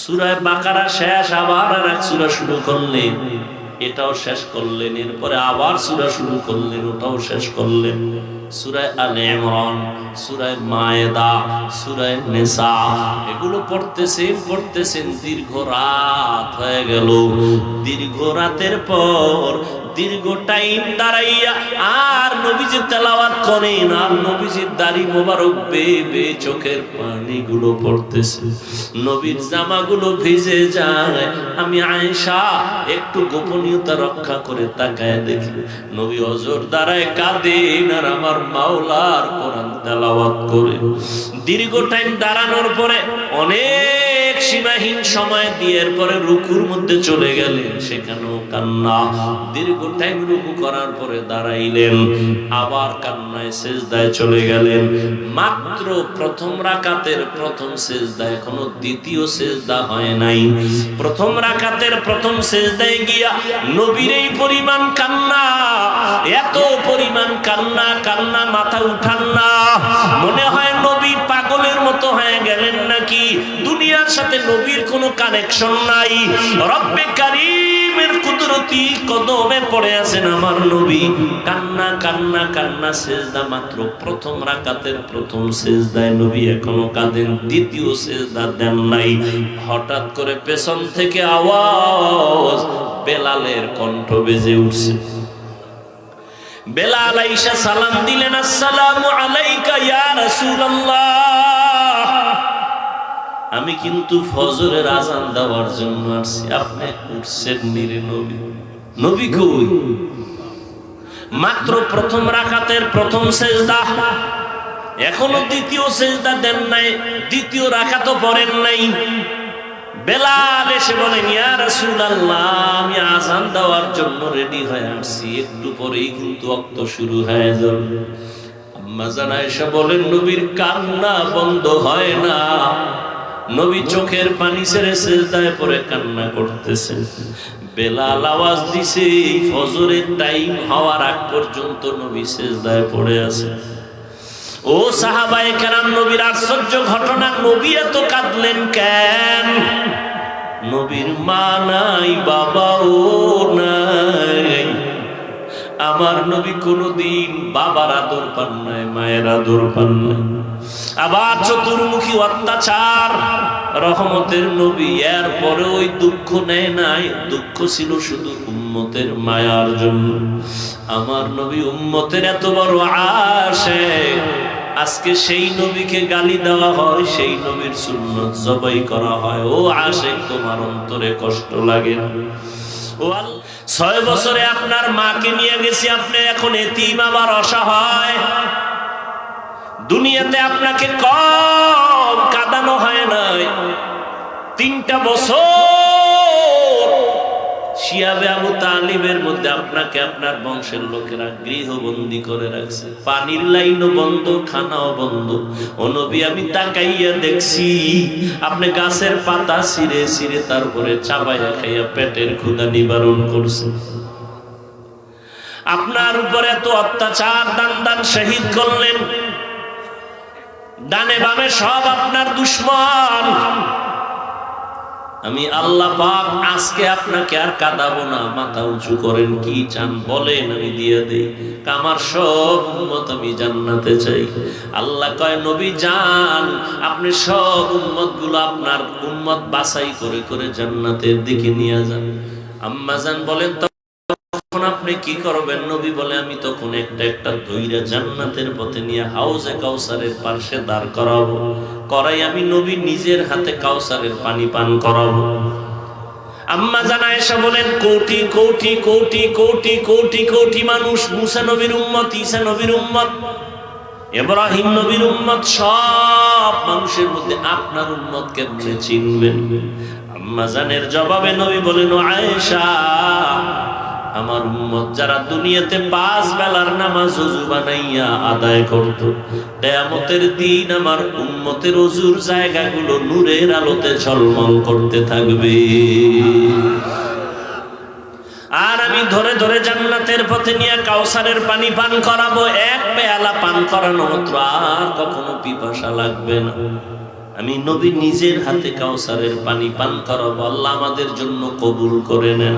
সুরায় বাকারা শেষ, আবার আর এক সুরা শুরু করলেন। এটাও শেষ করলেন, এরপরে আবার সুরা শুরু করলেন, ওটাও শেষ করলেন। সুরায় আলে ইমরান, সুরায় মায়েদা, সুরায় নেসা, এগুলো পড়তেছেন পড়তেছেন দীর্ঘ রাত হয়ে গেল। দীর্ঘ রাতের পর, দীর্ঘ টাইম দাঁড়াইয়া আর নবীজি তেলাওয়াত করেন আর নবীজির দাড়ি মোবারক বে বে চোখের পানিগুলো পড়তেছে। নবীর জামাগুলো ভিজে যায়। আমি আয়েশা, একটু গোপনীয়তা রক্ষা করে তাকায় দেখি। নবী অজর দ্বারায় কাঁদেন আর আমার মাওলার কোরআন তেলাওয়াত করে। দীর্ঘ টাইম দাঁড়ানোর পরে অনেক সীমাহীন সময় দিয়ে এরপরে রুকুর মধ্যে চলে গেলেন। সেখানেও কান্না। দীর্ঘ টাইম রুকু করার পরে দাঁড়াইলেন। আবার কান্নায় সেজদায় চলে গেলেন। মাত্র প্রথম রাকাতের প্রথম সেজদা, এখনও দ্বিতীয় সেজদা হয় নাই। প্রথম রাকাতের প্রথম সেজদায় গিয়া নবীর এই পরিমাণ কান্না, এত পরিমাণ কান্না কান্না মাথা উঠান না। মনে হয় নবী মতো হয়ে গেলেন নাকি? দুনিয়ার সাথে নবীর কোনো কানেকশন নাই। রব্বে কারিমের কুদরতি কদমে পড়ে আছেন আমার নবী। কান্না কান্না কান্না, সেজদা মাত্র প্রথম রাকাতের প্রথম সেজদায় নবী এখনও কাঁদেন, দ্বিতীয় সেজদা দেন নাই। হঠাৎ করে পেছন থেকে আওয়াজ বেলালের কণ্ঠ বেজে উঠছে। বেলাল আইসা সালাম দিলেন, আসসালামু আলাইকা ইয়া রাসূলুল্লাহ। আমি কিন্তু ফজরের আজান দেওয়ার জন্য আসছি। আপনি উঠছেন নিরে নবী। নবী কই? মাত্র প্রথম রাকাতের প্রথম সেজদা। এখনও দ্বিতীয় সেজদা দেন নাই, দ্বিতীয় রাখা তো পড়েন নাই। বেলাল এসে বলেন আমি আজান দেওয়ার জন্য রেডি হয়ে আসছি। একটু পরেই কিন্তু অক্ত শুরু হয়ে যাবে। আম্মা জানা এসে বলেন, নবীর কান্না বন্ধ হয় না। নবী চোখের পানি ছেড়ে সেজদায় পরে কান্না করতেছে। বেলাল আওয়াজ দিছে, ফজরের টাইম হওয়ার আগ পর্যন্ত নবী সেজদায় পড়ে আছে। ও সাহাবায়ে কেরাম, নবীর আশ্চর্য ঘটনা, নবী এত কাঁদলেন কেন? নবীর মা নাই, বাবাও নাই। আমার নবী কোনদিন বাবার আদর পান নাই, মায়ের আদর পান নাই। আবার চতুর্মুখী অত্যাচার। রহমতের নবী এর পরে ওই দুঃখ নেয় নাই। দুঃখ ছিল শুধু উম্মতের মায়ার জন্য। আমার নবী উম্মতের এত বড় আসে আজকে সেই নবীকে গালি দেওয়া হয়, সেই নবীর সুন্নত জবাই করা হয়। ও আসে তোমার অন্তরে কষ্ট লাগে ছয় বছরে আপনার মাকে নিয়ে গেছি, আপনি এখন এতিম, আবার অসহায়। দুনিয়াতে আপনাকে কম কাঁদানো হয় নাই। তিনটা বছর শিয়াবে আবু তালিবের মধ্যে আপনাকে আপনার বংশের লোকেরা গৃহবন্দী করে রাখছে। পানির লাইনও বন্ধ, খানাও বন্ধ। অনবি আমি তাকাইয়া দেখছি, আপনি গাছের পাতা ছিঁড়ে ছিঁড়ে তারপরে চাবাইয়া খাইয়া পেটের ক্ষুধা নিবারণ করছে। আপনার উপরে এত অত্যাচার, দান দান শহীদ করলেন। ডানে বামে সব আপনার দুশ্মন। আমি আল্লাহ পাক আজকে আপনাকে আর কাঁদাবো না, মাথা উঁচু করেন, কি চান বলেন, আমি দিয়ে দেই। আমার সব উম্মত আমি জান্নাতে চাই। আল্লাহ কয়, নবী জান আপনি সব উম্মতগুলো আপনার উম্মত বাছাই করে করে জান্নাতের দিকে নিয়ে যান। আম্মা জান বলেন আপনি কি করবেন? নবী বলে, আমি তখন একটা একটা ধৈর্য জান্নাতের পথে নিয়ে হাউজে কাউসারের পাশে দাঁড় করাবো। করাই আমি নবী নিজের হাতে কাউসারের পানি পান করাবো। আম্মা জানা বলেন, কোটি কোটি কোটি কোটি কোটি কোটি মানুষ মুসা নবীর উম্মত নবীর উম্মত, ইব্রাহিম নবীর উম্মত, সব মানুষের মধ্যে আপনার উম্মত কেমনে চিনবেন? আম্মা জানের জবাবে নবী বলেন আয়েশা আমার উম্মত যারা দুনিয়াতে পাঁচ বেলার নামাজ অজু বানাইয়া আদায় করত। কেয়ামতের দিন আমার উম্মতের অজুর জায়গাগুলো নূরের আলোতে ঝলমল করতে থাকবে। আর আমি ধরে ধরে জান্নাতের পথে নিয়ে কাউসারের পানি পান করাবো, এক পেয়ালা পান করানো মাত্র আর কখনো পিপাসা লাগবে না। আমি নবী নিজের হাতে কাউসারের পানি পান করাবো, আল্লাহ আমাদের জন্য কবুল করে নেন।